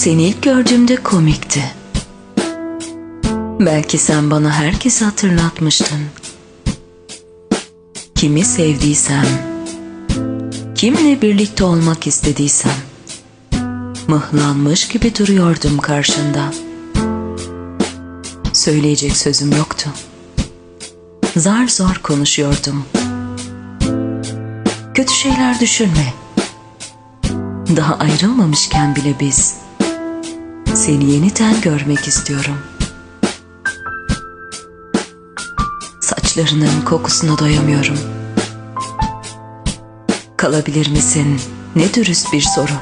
Seni ilk gördüğümde komikti. Belki sen bana herkesi hatırlatmıştın. Kimi sevdiysem, kimle birlikte olmak istediysem, mıhlanmış gibi duruyordum karşında. Söyleyecek sözüm yoktu. Zar zor konuşuyordum. Kötü şeyler düşünme. Daha ayrılmamışken bile biz. Seni yeniden görmek istiyorum. Saçlarının kokusuna doyamıyorum. Kalabilir misin? Ne dürüst bir soru.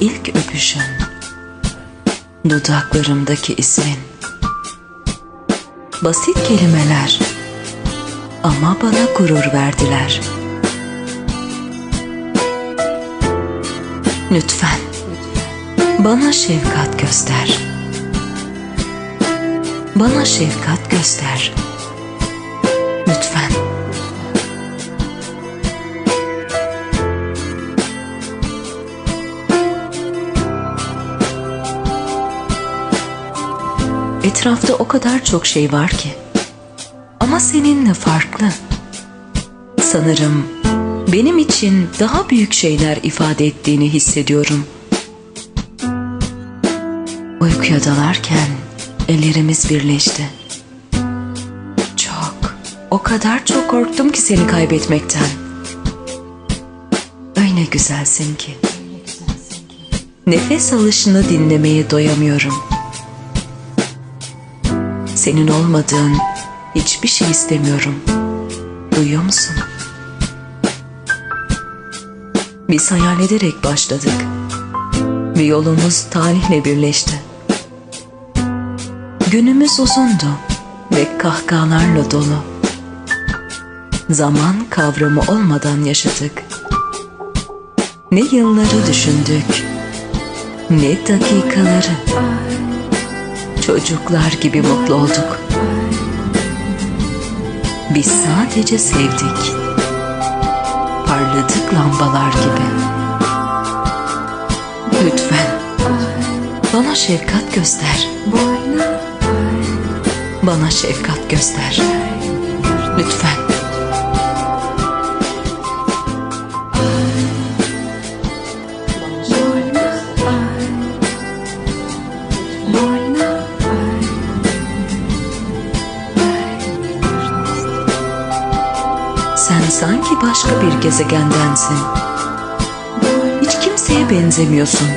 İlk öpüşün. Dudaklarımdaki ismin. Basit kelimeler. Ama bana gurur verdiler. Lütfen bana şefkat göster. Bana şefkat göster. Lütfen. Etrafta o kadar çok şey var ki. Ama seninle farklı. Sanırım benim için daha büyük şeyler ifade ettiğini hissediyorum. Uykuya dalarken ellerimiz birleşti. Çok, o kadar çok korktum ki seni kaybetmekten. Öyle güzelsin ki. Nefes alışını dinlemeye doyamıyorum. Senin olmadığın hiçbir şey istemiyorum. Duyuyor musun? Biz hayal ederek başladık. Ve yolumuz tarihle birleşti. Günümüz uzundu ve kahkahalarla dolu. Zaman kavramı olmadan yaşadık. Ne yılları düşündük, ne dakikaları. Çocuklar gibi mutlu olduk. Biz sadece sevdik. Parladık lambalar gibi. Lütfen bana şefkat göster. Bana şefkat göster. Lütfen. Sen sanki başka bir gezegendensin. Hiç kimseye benzemiyorsun.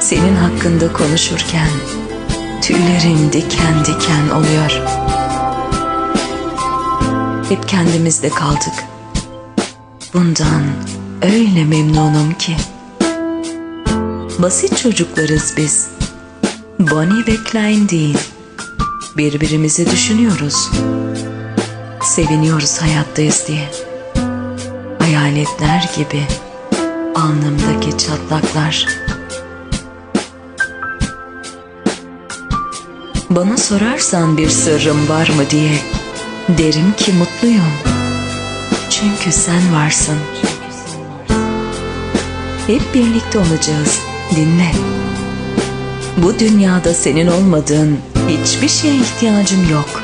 Senin hakkında konuşurken tüylerim diken diken oluyor. Hep kendimizde kaldık. Bundan öyle memnunum ki. Basit çocuklarız biz. Bonnie ve Clyde değil. Birbirimizi düşünüyoruz. Seviniyoruz hayattayız diye. Hayaletler gibi alnımdaki çatlaklar. Bana sorarsan bir sırrım var mı diye derim ki mutluyum. Çünkü sen varsın. Hep birlikte olacağız. Dinle. Bu dünyada senin olmadığın hiçbir şeye ihtiyacım yok.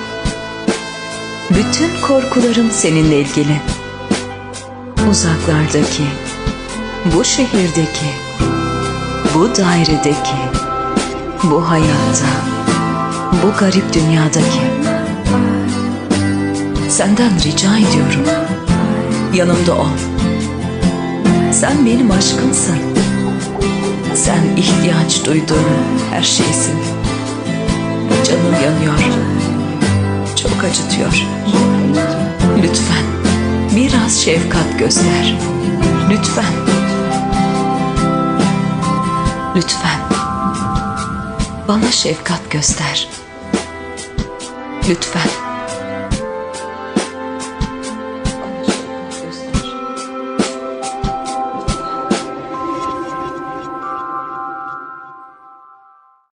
Bütün korkularım seninle ilgili. Uzaklardaki, bu şehirdeki, bu dairedeki, bu hayatta, bu garip dünyadaki. Senden rica ediyorum. Yanımda ol. Sen benim aşkımsın. Sen ihtiyaç duyduğum her şeysin. Canım yanıyor. Çok acıtıyor. Lütfen biraz şefkat göster. Lütfen. Lütfen. Bana şefkat göster. Lütfen.